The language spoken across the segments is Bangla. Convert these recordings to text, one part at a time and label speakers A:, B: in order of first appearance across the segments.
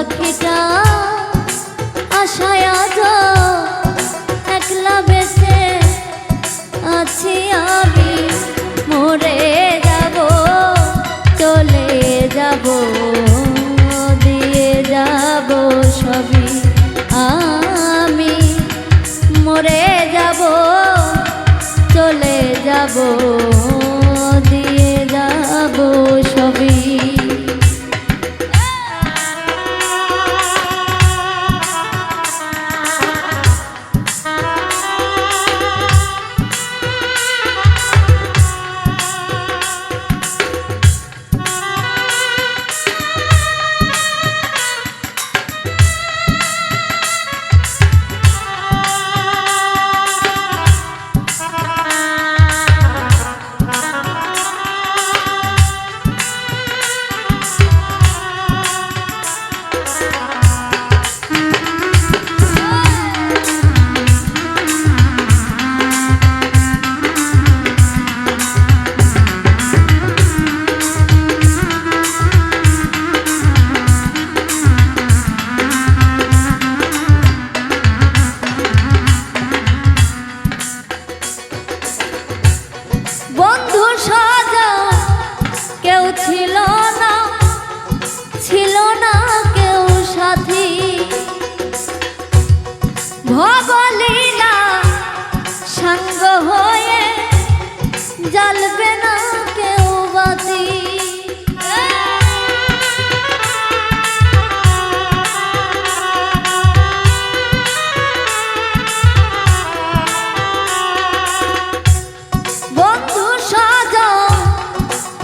A: পাখিটা আশায়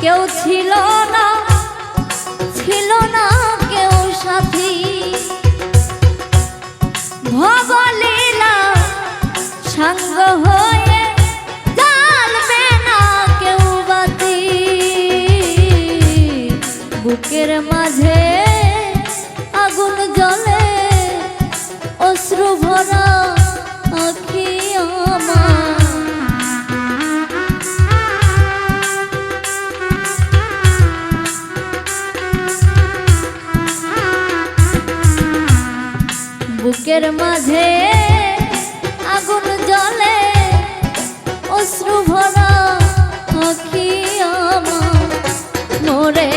A: কেউ ছিল না ছিল না কেউ সাথী। ভবলীলা সঙ্গ হয়ে বুকের মাঝে আগুন জ্বলে, অশ্রু ভরা আখি আমার। বুকের মাঝে আগুন জ্বলে, অশ্রু ভরা আখি আমার। মরে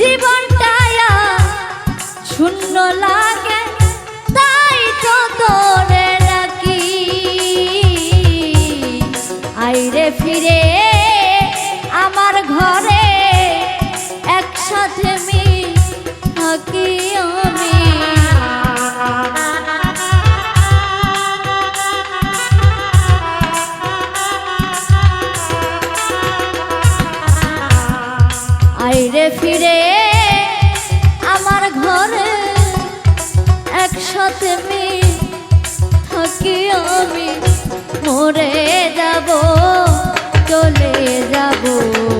A: জীবনটা শূন্য লাগে তাই আইরে ফিরে আমার ঘরে একসাথে মি থাকিও আমি মরে যাব চলে যাব।